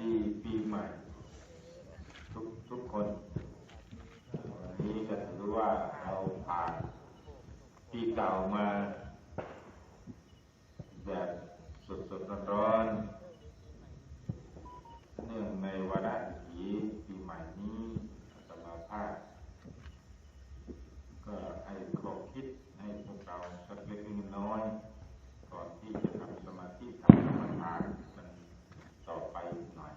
ดีปีใหม่ ทุกทุกคนวันนี้ก็ถือว่าเราผ่านปีเก่ามาแบบสดๆร้อนๆเนื่องในวาระดีปีใหม่นี้อาตมาภาพ ก็ให้ข้อคิดให้พวกเราสักเล็กน้อย ก่อนที่จะทำสมาธิทำสมาทานกันต่อไปหน่อย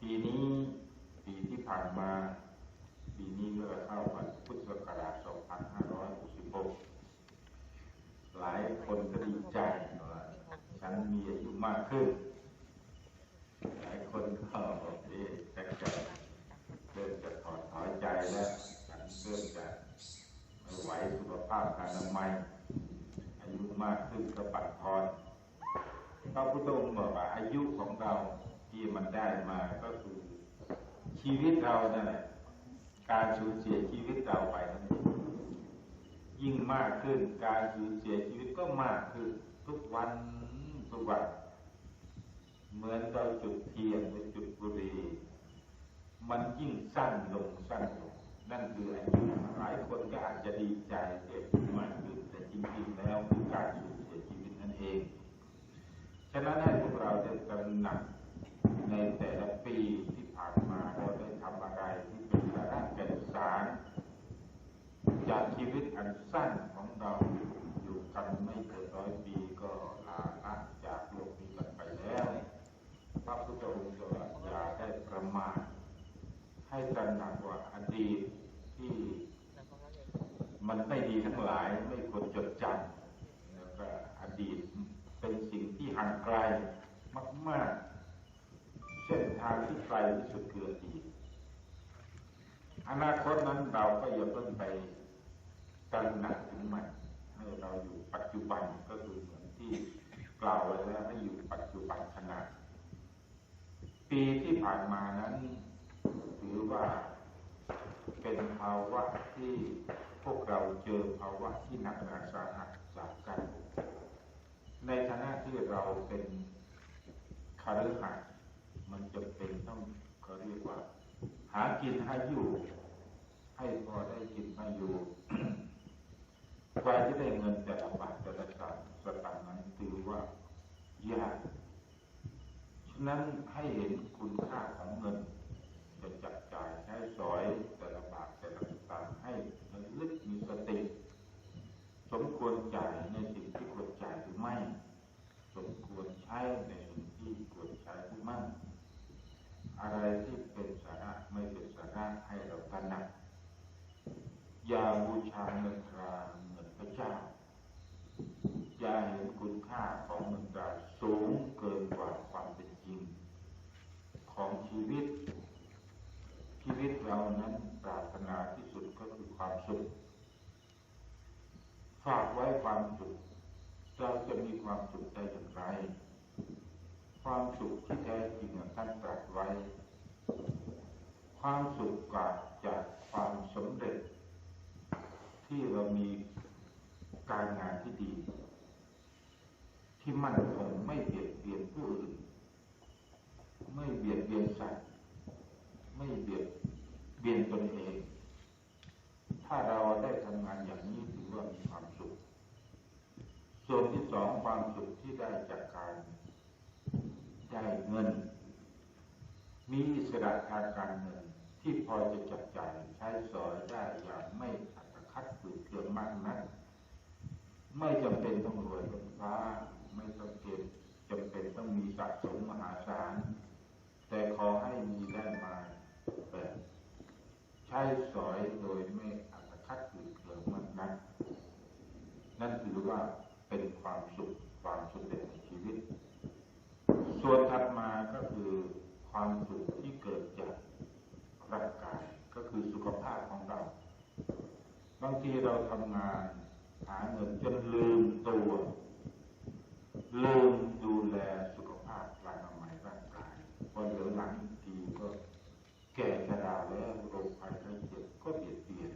ปีนี้ปีที่ผ่านมา ปีนี้ก็เข้ามาพุทธศักราช2566 หลายคนก็ดีใจว่าฉันมี อายุมากขึ้น หลายคนก็บอกเอ๊ะจะจะเริ่มจะถอดถอยใจแล้วเริ่มจะไม่ไหวสุขภาพการอนามัยอายุมากขึ้นก็ปัดทอนพระพุทธองค์บอกว่าอายุของเราที่มันได้มาก็คือชีวิตเรานั่นแหละการสูญเสียชีวิตเราไปนั่นยิ่งมากขึ้น การสูญเสียชีวิตก็มากขึ้น ทุกวันทุกวัน เหมือนเราจุดเทียนหรือจุดบุหรี่มันยิ่งสั้นลงสั้นลงนั่นคืออายุหลายคนก็อาจจะดีใจเด็กมากขึ้นแต่จริงๆแล้วคือการสูญเสียชีวิตนั่นเอง ฉะนั้นให้พวกเราได้ตระหนักในแต่ละปีที่ผ่านมาเราได้ทำอะไรที่เป็นสาระแก่นสารจากชีวิตอันสั้นของเราอยู่กันไม่เกินร้อยปีก็ลาละจากโลกนี้กันไปแล้วพระพุทธองค์จะว่าอย่าได้ประมาท ให้ตระหนักว่าอดีตที่มันไม่ดีทั้งหลายไม่ควรจดจำแล้วก็อดีตเป็นสิ่งที่ห่างไกลมาก ๆ เส้นทางที่ไกลที่สุดคืออดีตอนาคตนั้นเราก็อย่าเพิ่งไปตระหนักถึงมันให้เราอยู่ปัจจุบันก็คือเหมือนที่กล่าวไว้แล้วให้อยู่ปัจจุบันขณะปีที่ผ่านมานั้น ถือว่าเป็นภาวะที่พวกเราเจอภาวะที่หนักหนาสาหัสจากกัน ในฐานะที่เราเป็นคาฤหัสถ์มันจะเป็นต้องเขาเรียกว่า หากินให้อยู่ ให้พอได้กินให้อยู่กว่าจะได้เงินแต่ละบาทแต่ละสตางค์สตางค์นั้นถือว่ายากฉะนั้นให้เห็นคุณค่าของเงิน จะจับจ่ายใช้สอยแต่ละบาทแต่ละสตางค์ให้มันลึกมีสติ สมควรจ่ายในสิ่งที่ควรจ่ายหรือไม่ สมควรใช้ในสิ่งที่ควรใช้หรือไม่ อะไรที่เป็นสาระไม่เป็นสาระให้เราตระหนัก อย่าบูชาเงินตราเหมือนพระเจ้า อย่าเห็นคุณค่าของเงินตราสูงเกินกว่าความเป็นจริง ของชีวิต ชีวิตเรานั้นปรารถนาที่สุดก็คือความสุขฝากไว้ความสุขเราจะมีความสุขได้อย่างไร ความสุขที่แท้จริงท่านตรัสไว้ ความสุขเกิดจากความสำเร็จ ที่เรามีการงานที่ดี ที่มั่นคงไม่เบียดเบียนผู้อื่น ไม่เบียดเบียนสัตว์ไม่เบียดเบียนตนเอง ถ้าเราได้ทำงานอย่างนี้ถือว่ามีความสุข ส่วนที่สองความสุขที่ได้จากการได้เงิน มีอิสระทางการเงินที่พอจะจับจ่ายใช้สอยได้อย่างไม่อัตคัดฝืดเคืองมากนักไม่จำเป็นต้องรวยล้นฟ้า ไม่ต้องเก็บจำเป็นต้องมีสะสมมหาศาล แต่ขอให้มีได้มาแบบใช้สอยโดยไม่อัตคัดฝืดเคือมากนักนั่นถือว่าเป็นความสุขความสำเร็จในชีวิต ส่วนถัดมาก็คือความสุขที่เกิดจากร่างกายก็คือสุขภาพของเรา บางทีเราทำงานหาเงินจนลืมตัว ลืมดูแลสุขภาพร่างกายร่างกายพอเหลือหลังอีกทีก็แก่ชราแล้วโรคภัยไข้เจ็บก็เบียดเบียน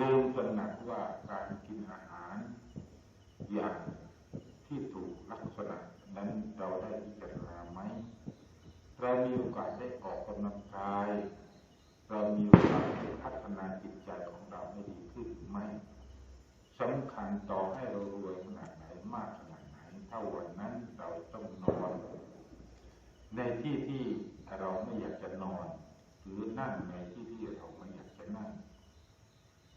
ลืมตระหนักว่าการกินอาหาร อย่างที่ถูกลักษณะนั้นเราได้พิจารณาไหมเรามีโอกาสได้ออกกำลังกาย เรามีโอกาสได้พัฒนาจิตใจของเราให้ดีขึ้นไหมสำคัญต่อให้เรารวยขนาดไหนมาก ขนาดไหนถ้าวันนั้นเราต้องนอน ในที่ที่เราไม่อยากจะนอน หรือนั่งในที่ที่เราไม่อยากจะนั่ง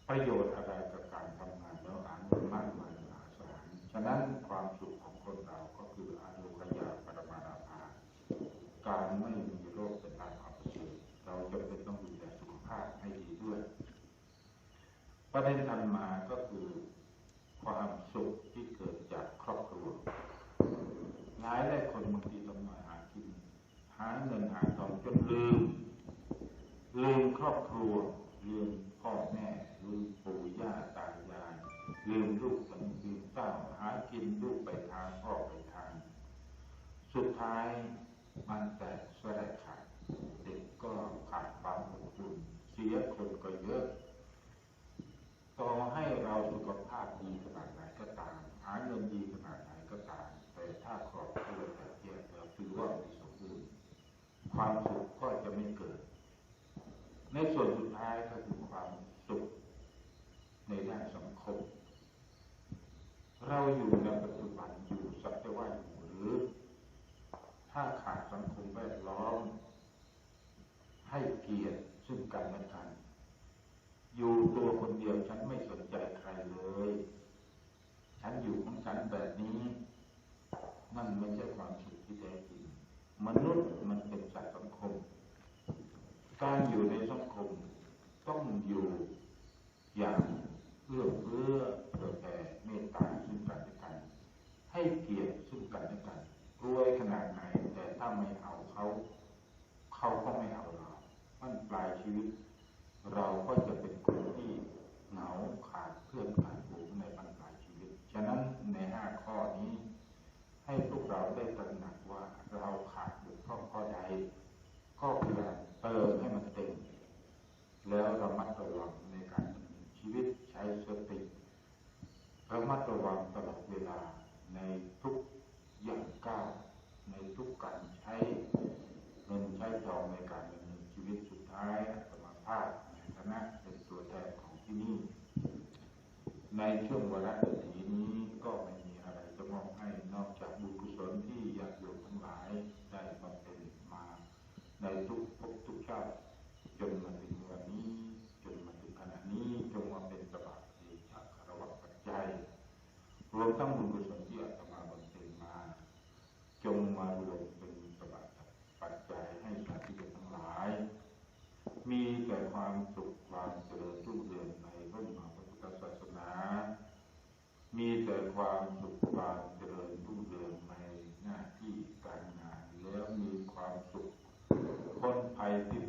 ประโยชน์อะไรกับการทำงานแล้วอ่านเงินมากมายมหาศาลฉะนั้นความสุขของคนเราก็คืออาโลกยาปรมาราภาการไม่มีโรคเป็นลางความปเสริเราจำเป็นต้องดูแลสุขภาพให้ดีด้วย ประเด็นถัดมาก็คือความสุขที่เกิดจากครอบครัว หลายหลายคนบางทีทำมาหากิน หาเงินหาทองจนลืม ลืมครอบครัว ลืมพ่อแม่ ลืมปู่ย่าตายาย ลืมลูกหลานลืมเต้าหากินลูกไปทางพ่อไปทาง สุดท้ายมันแตกสลายขาดเด็กก็ขาดความอบอุ่นเสียคนก็เยอะต่อให้เราสุขภาพดีขนาดไหนก็ตาม หาเงินดีขนาดไหนก็ตาม แต่ถ้าครอบครัวแตกแยกแล้วถือว่าไม่สมบูรณ์ ความสุขก็จะไม่เกิด ในส่วนสุดท้ายก็คือความสุขในด้านสังคม เราอยู่ในปัจจุบันอยู่สักแต่ว่าอยู่หรือ ถ้าขาดสังคมแวดล้อม ให้เกียรติซึ่งกันและกัน อยู่ตัวคนเดียวฉันไม่สนใจใครเลย ฉันอยู่ของฉันแบบนี้นั่นไม่ใช่ความสุขที่แท้จริงมนุษย์มันเป็นสัตว์สังคม การอยู่ในสังคมต้องอยู่อย่างเอื้อเฟื้อเผื่อแผ่เมตตาซึ่งกันและกัน ให้เกียรติซึ่งกันและกันรวยขนาดไหนแต่ถ้าไม่เอาเขาเขาก็ไม่เอาเรามันปลายชีวิต เราก็จะเป็นคนที่เหงาขาดเพื่อนขาดฝูงในบรรปลาชีวิต ฉะนั้นในห้าข้อนี้ให้พวกเราได้ตระหนักว่าเราขาดบกพร่องข้อใด ก็พยายามเติมให้มันเต็ม แล้วระมัดระวังในการดำเนินชีวิตใช้สติระมัดระวังตลอดเวลาในทุกอย่าในทุกการใช้เงินใช้ทองในการดำเนินชีวิตสุดท้ายอาตมาภาพในคณะเป็นตัวแทนของที่นี่ ในช่วงเวลาเดือนนี้ก็ไม่มีอะไรจะมอบให้นอกจากบุญกุศลที่ญาติโยมทั้งหลายได้บำเพ็ญมา ในทุกภพทุกชาติจนมาถึงวันนี้จนมาถึงขณะนี้จงมาเป็นสบายดีจากคารวะปัจจัยรวมทั้งบุญกุศลที่อาตมาบำเพ็ญมา จงมารวมเป็นสบายปัจจัยให้สาธุชนทั้งหลาย มี แต่ความสุขความเจริญรุ่งเรืองในพระมหาพุทธศาสนา มีแต่ความสุขความเจริญรุ่งเรืองในหน้าที่การงานแล้วมีความสุขพ้นภัยพิ